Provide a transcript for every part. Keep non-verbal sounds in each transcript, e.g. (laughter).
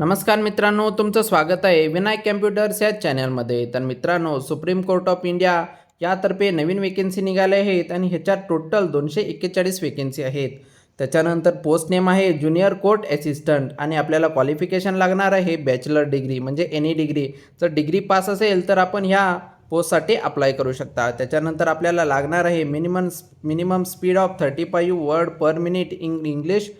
नमस्कार मित्रांनो तुमचं स्वागत आहे विनायक कॅम्प्युटर्स या चॅनलमध्ये. तर मित्रांनो सुप्रीम कोर्ट ऑफ इंडिया यातर्फे नवीन वेकेन्सी निघाल्या आहेत आणि ह्याच्यात टोटल दोनशे एक्केचाळीस वेकेन्सी आहेत. त्याच्यानंतर पोस्ट नेम आहे ज्युनियर कोर्ट असिस्टंट आणि आपल्याला क्वालिफिकेशन लागणार आहे बॅचलर डिग्री म्हणजे एनी डिग्री जर डिग्री पास असेल तर आपण ह्या पोस्टसाठी अप्लाय करू शकता. त्याच्यानंतर आपल्याला लागणार आहे minimum minimum speed of thirty five word per minute eng English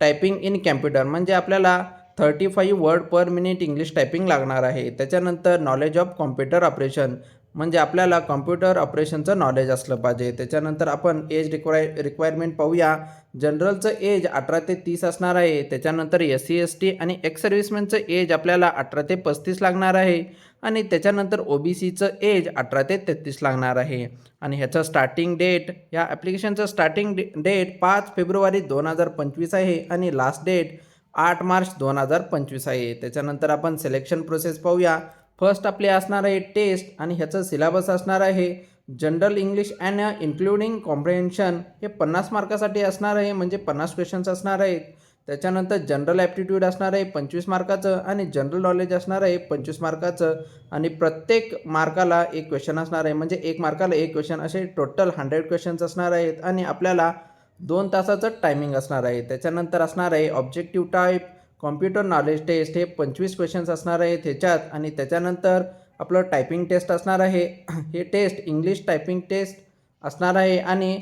typing in computer म्हणजे आपल्याला thirty five word per minute English typing लागणार आहे. त्याच्यानंतर नॉलेज ऑफ कॉम्प्युटर ऑपरेशन म्हणजे आपल्याला कॉम्प्युटर ऑपरेशनचं नॉलेज असलं पाहिजे. त्याच्यानंतर आपण एज रिक्वाय रिक्वायरमेंट पाहूया. जनरलचं एज अठरा ते तीस असणार आहे. त्याच्यानंतर एस सी एस टी आणि एक्स सर्व्हिसमॅनचं एज आपल्याला अठरा ते पस्तीस लागणार आहे. आणि त्याच्यानंतर ओ बी सीचं एज अठरा ते तेहतीस लागणार आहे. आणि ह्याचं स्टार्टिंग डेट या ॲप्लिकेशनचं स्टार्टिंग डे डेट पाच फेब्रुवारी दोन हजार पंचवीस आहे. आणि लास्ट डेट आठ मार्च दोन हजार पंचवीस आहे. त्याच्यानंतर आपण सिलेक्शन प्रोसेस पाहूया. फर्स्ट आपले असणार आहे टेस्ट आणि ह्याचं सिलेबस असणार आहे. General English and including comprehension हे पन्नास मार्कासाठी असणार आहे म्हणजे पन्नास क्वेश्चन्स असणार आहेत. त्याच्यानंतर जनरल ॲप्टिट्यूड असणार आहे पंचवीस मार्काचं आणि जनरल नॉलेज असणार आहे पंचवीस मार्काचं. आणि प्रत्येक मार्काला एक क्वेश्चन असणार आहे म्हणजे एक मार्काला एक क्वेश्चन असे टोटल हंड्रेड क्वेश्चन्स असणार आहेत. आणि आपल्याला दोन तासाचं टायमिंग असणार आहे. त्याच्यानंतर असणार आहे objective type computer knowledge test हे पंचवीस क्वेश्चन्स असणार आहेत ह्याच्यात. आणि त्याच्यानंतर आपलं टायपिंग टेस्ट असणार आहे. (clears throat) हे टेस्ट इंग्लिश टायपिंग टेस्ट असणार आहे. आणि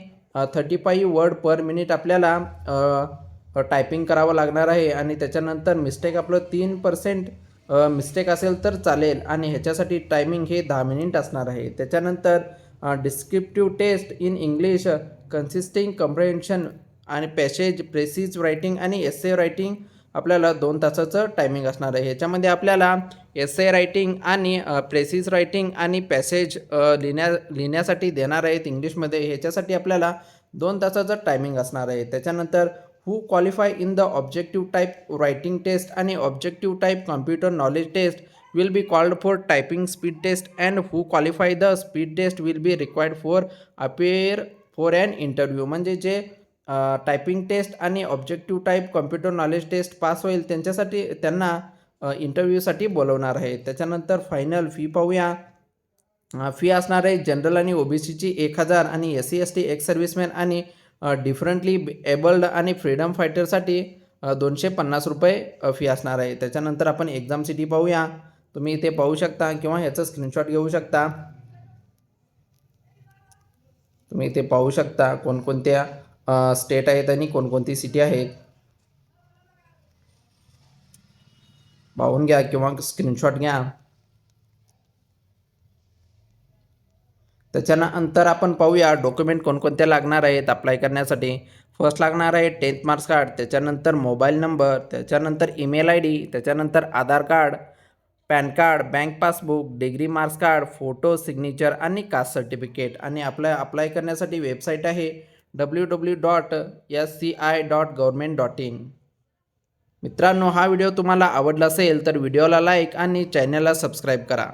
thirty five word per minute आपल्याला टायपिंग करावं लागणार आहे. आणि त्याच्यानंतर मिस्टेक आपलं तीन पर्सेंट मिस्टेक असेल तर चालेल. आणि ह्याच्यासाठी टायमिंग हे दहा मिनिट असणार आहे. त्याच्यानंतर descriptive test in English consisting comprehension आणि पॅसेज प्रेसिज रायटिंग आणि एस ए रायटिंग आपल्याला दोन तासाचं टायमिंग असणार आहे. ह्याच्यामध्ये आपल्याला एस ए रायटिंग आणि प्रेसिज रायटिंग आणि पॅसेज लिहिण्या लिहिण्यासाठी देणार आहेत इंग्लिशमध्ये. ह्याच्यासाठी आपल्याला दोन तासाचं टायमिंग असणार आहे. त्याच्यानंतर who qualify in the objective type writing test आणि objective type computer knowledge test will be called for typing speed test and who qualify the speed test will be required for appear for and interview म्हणजे जे typing test आणि objective type computer knowledge test pass होईल त्यांच्यासाठी त्यांना इंटरव्ह्यूसाठी बोलवणार आहे. त्याच्यानंतर फायनल फी पाहूया. फी असणार आहे जनरल आणि ओ बी सीची एक हजार आणि S C S T ex serviceman आणि डिफरंटली एबल्ड आणि फ्रीडम फायटरसाठी दोनशे पन्नास रुपये फी असणार आहे. त्याच्यानंतर आपण एक्झाम सिटी पाहूया. तुम्ही इथे पाहू शकता किंवा ह्याचं स्क्रीनशॉट घेऊ शकता. तुम्ही इथे पाहू शकता कोणकोणत्या स्टेट आहेत आणि कोणकोणती सिटी आहेत. पाहून घ्या किंवा स्क्रीनशॉट घ्या. त्याच्यानंतर आपण पाहूया. डॉक्युमेंट कोणकोणत्या लागणार आहेत अप्लाय करण्यासाठी. फर्स्ट लागणार आहे टेन्थ मार्क्स कार्ड त्याच्यानंतर मोबाईल नंबर त्याच्यानंतर ईमेल आय डी त्याच्यानंतर Aadhaar card PAN card bank passbook degree marks card photo signature आणि कास्ट सर्टिफिकेट. आणि आपल्या अप्लाय करण्यासाठी वेबसाईट आहे W W dot S C I dot government dot in मित्रांनो हा व्हिडिओ तुम्हाला आवडला असेल तर व्हिडिओला लाईक आणि चॅनलला सबस्क्राईब करा.